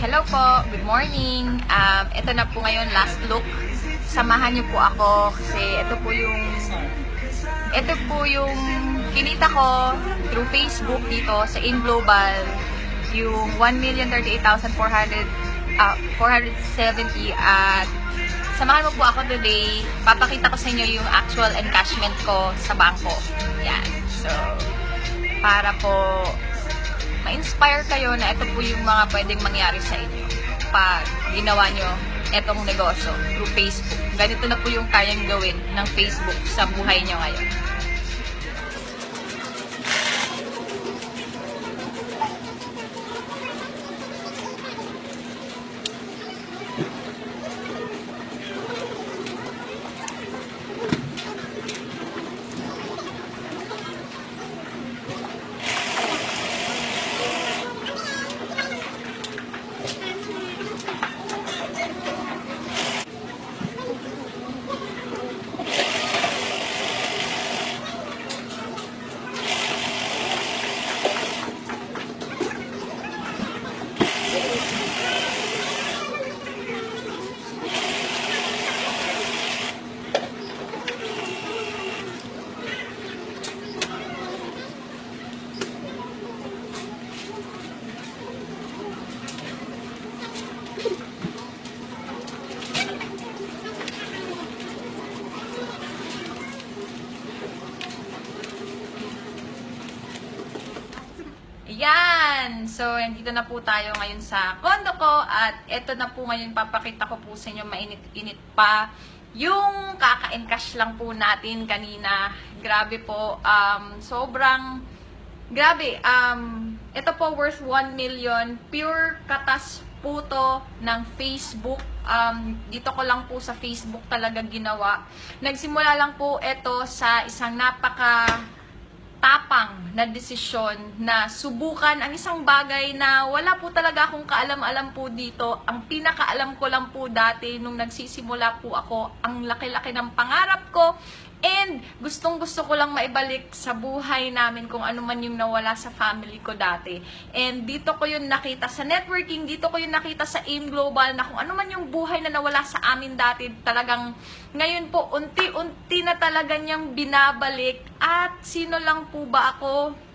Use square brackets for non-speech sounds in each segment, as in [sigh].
Hello po, good morning. Um, ito na po ngayon, last look. Samahan niyo po ako kasi ito po yung ito po yung kinita ko through Facebook dito sa In Global yung 1,038,400 ah, 470 at samahan mo po ako today. Papakita ko sa inyo yung actual encashment ko sa bangko. Yan. So, para po ma-inspire kayo na ito po yung mga pwedeng mangyari sa inyo pag ginawa nyo etong negosyo through Facebook. Ganito na po yung kayang gawin ng Facebook sa buhay nyo ngayon. Yan! So, nandito na po tayo ngayon sa kondo ko at eto na po ngayon papakita ko po sa inyo mainit-init pa yung kaka-encash lang po natin kanina. Grabe po, um, sobrang grabe. Um, ito po worth 1 million. Pure katas po to ng Facebook. Um, dito ko lang po sa Facebook talaga ginawa. Nagsimula lang po ito sa isang napaka tapang na desisyon na subukan ang isang bagay na wala po talaga akong kaalam-alam po dito. Ang pinakaalam ko lang po dati nung nagsisimula po ako, ang laki-laki ng pangarap ko and gustong gusto ko lang maibalik sa buhay namin kung ano man yung nawala sa family ko dati. And dito ko yun nakita sa networking, dito ko yun nakita sa AIM Global na kung ano man yung buhay na nawala sa amin dati, talagang ngayon po unti-unti na talaga niyang binabalik at sino lang po ba ako?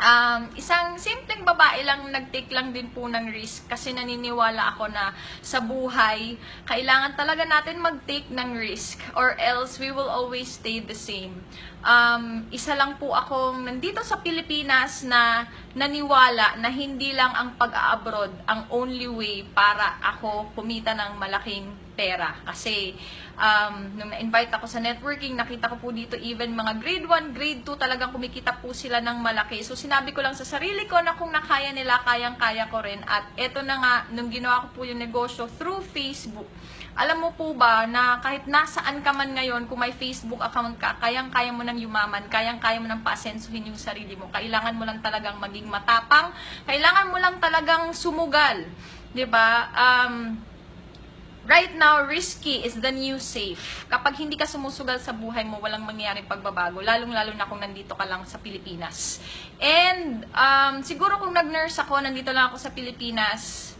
Um, isang simpleng babae lang nag-take lang din po ng risk kasi naniniwala ako na sa buhay, kailangan talaga natin mag-take ng risk or else we will always stay the same. Um, isa lang po akong nandito sa Pilipinas na naniwala na hindi lang ang pag-abroad ang only way para ako kumita ng malaking pera. Kasi um, nung na-invite ako sa networking, nakita ko po dito even mga grade 1, grade 2 talagang kumikita po sila ng malaki. So sinabi ko lang sa sarili ko na kung nakaya nila, kayang-kaya ko rin. At eto na nga, nung ginawa ko po yung negosyo through Facebook, alam mo po ba na kahit nasaan ka man ngayon, kung may Facebook account ka, kayang-kaya mo nang yumaman, kayang-kaya mo nang pasensuhin yung sarili mo. Kailangan mo lang talagang maging matapang, kailangan mo lang talagang sumugal. 'Di ba? Um, right now, risky is the new safe. Kapag hindi ka sumusugal sa buhay mo, walang mangyayaring pagbabago. Lalong-lalo na kung nandito ka lang sa Pilipinas. And, um, siguro kung nag-nurse ako, nandito lang ako sa Pilipinas,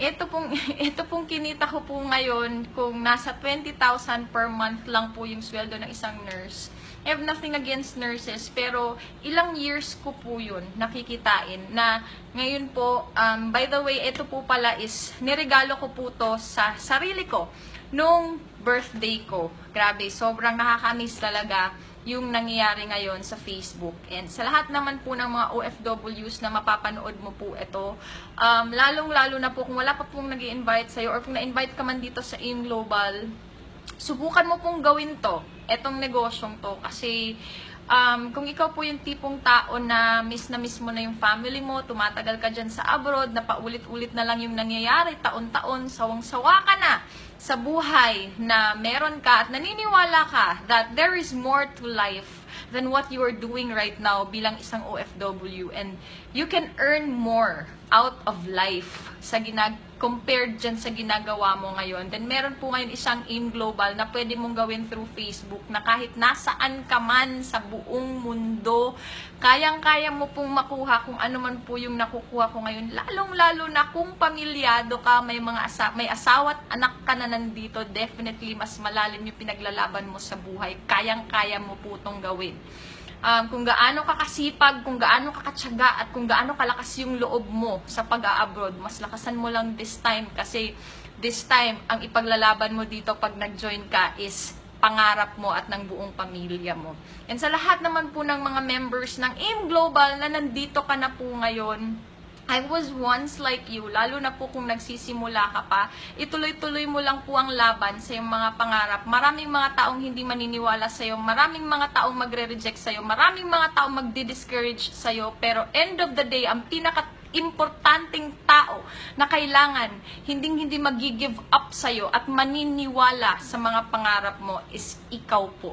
ito pong, [laughs] ito pong kinita ko po ngayon, kung nasa 20,000 per month lang po yung sweldo ng isang nurse. I have nothing against nurses, pero ilang years ko po yun nakikitain na ngayon po, um, by the way, ito po pala is niregalo ko po to sa sarili ko nung birthday ko. Grabe, sobrang nakakamiss talaga yung nangyayari ngayon sa Facebook. And sa lahat naman po ng mga OFWs na mapapanood mo po ito, um, lalong-lalo na po kung wala pa pong nag invite sa'yo or kung na-invite ka man dito sa AIM Global, subukan mo pong gawin to, etong negosyong to. Kasi um, kung ikaw po yung tipong tao na miss na miss mo na yung family mo, tumatagal ka dyan sa abroad, na paulit-ulit na lang yung nangyayari, taon-taon, sawang-sawa ka na sa buhay na meron ka at naniniwala ka that there is more to life than what you are doing right now bilang isang OFW and you can earn more out of life sa ginag compared dyan sa ginagawa mo ngayon, then meron po ngayon isang AIM Global na pwede mong gawin through Facebook na kahit nasaan ka man sa buong mundo, kayang-kaya mo pong makuha kung ano man po yung nakukuha ko ngayon. Lalong-lalo na kung pamilyado ka, may mga asa may asawa at anak ka na nandito, definitely mas malalim yung pinaglalaban mo sa buhay. Kayang-kaya mo po itong gawin um, kung gaano ka kasipag, kung gaano ka katsaga, at kung gaano kalakas yung loob mo sa pag-a-abroad, mas lakasan mo lang this time kasi this time, ang ipaglalaban mo dito pag nag-join ka is pangarap mo at ng buong pamilya mo. And sa lahat naman po ng mga members ng AIM Global na nandito ka na po ngayon, I was once like you, lalo na po kung nagsisimula ka pa, ituloy-tuloy mo lang po ang laban sa iyong mga pangarap. Maraming mga taong hindi maniniwala sa iyo, maraming mga taong magre-reject sa iyo, maraming mga taong magdi-discourage sa iyo, pero end of the day, ang pinaka importanteng tao na kailangan hinding hindi magi-give up sa iyo at maniniwala sa mga pangarap mo is ikaw po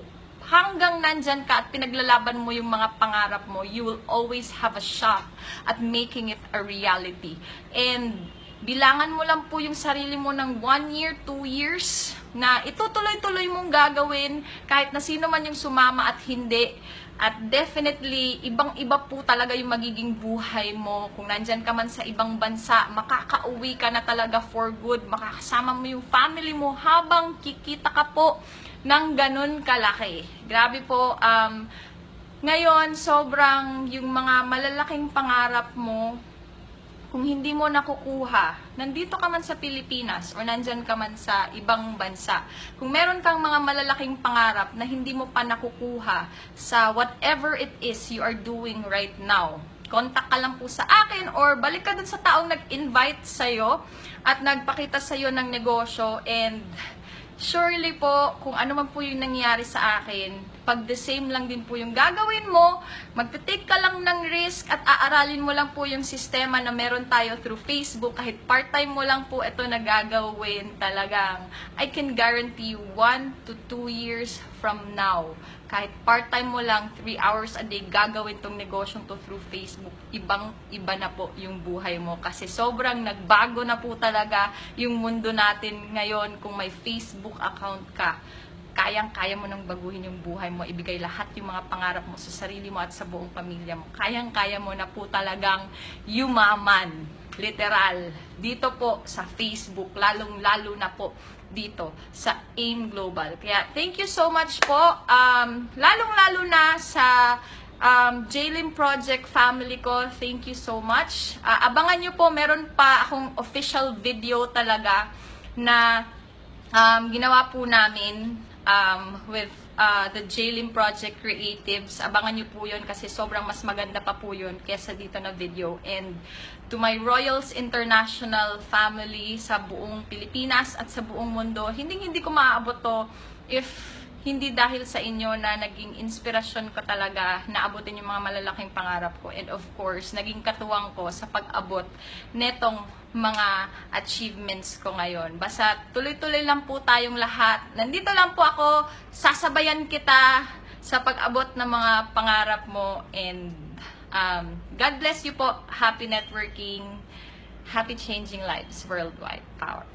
hanggang nandyan ka at pinaglalaban mo yung mga pangarap mo, you will always have a shot at making it a reality. And bilangan mo lang po yung sarili mo ng one year, two years, na itutuloy-tuloy mong gagawin kahit na sino man yung sumama at hindi. At definitely, ibang-iba po talaga yung magiging buhay mo. Kung nandyan ka man sa ibang bansa, makakauwi ka na talaga for good. Makakasama mo yung family mo habang kikita ka po ng ganun kalaki. Grabe po, um, ngayon, sobrang yung mga malalaking pangarap mo, kung hindi mo nakukuha, nandito ka man sa Pilipinas or nandyan ka man sa ibang bansa, kung meron kang mga malalaking pangarap na hindi mo pa nakukuha sa whatever it is you are doing right now, contact ka lang po sa akin or balik ka dun sa taong nag-invite sa'yo at nagpakita sa'yo ng negosyo and surely po, kung ano man po yung nangyari sa akin, pag the same lang din po yung gagawin mo, magte-take ka lang ng risk at aaralin mo lang po yung sistema na meron tayo through Facebook, kahit part-time mo lang po ito na gagawin talagang, I can guarantee you 1 to 2 years from now, kahit part-time mo lang, 3 hours a day, gagawin tong negosyong to through Facebook, ibang iba na po yung buhay mo. Kasi sobrang nagbago na po talaga yung mundo natin ngayon kung may Facebook account ka. Kayang-kaya mo nang baguhin yung buhay mo, ibigay lahat yung mga pangarap mo sa sarili mo at sa buong pamilya mo. Kayang-kaya mo na po talagang yumaman. Literal. Dito po sa Facebook, lalong-lalo na po dito sa AIM Global. Kaya thank you so much po. Um, lalong-lalo na sa um, Jalim Project family ko, thank you so much. Ah, abangan nyo po, meron pa akong official video talaga na um, ginawa po namin um, with uh, the Jalim Project Creatives. Abangan nyo po yun kasi sobrang mas maganda pa po yun kesa dito na video. And to my Royals International family sa buong Pilipinas at sa buong mundo, hindi hindi ko maaabot to if hindi dahil sa inyo na naging inspirasyon ko talaga na abutin yung mga malalaking pangarap ko. And of course, naging katuwang ko sa pag-abot netong mga achievements ko ngayon. Basta tuloy-tuloy lang po tayong lahat. Nandito lang po ako, sasabayan kita sa pag-abot ng mga pangarap mo and um, God bless you po. Happy networking. Happy changing lives worldwide. Power.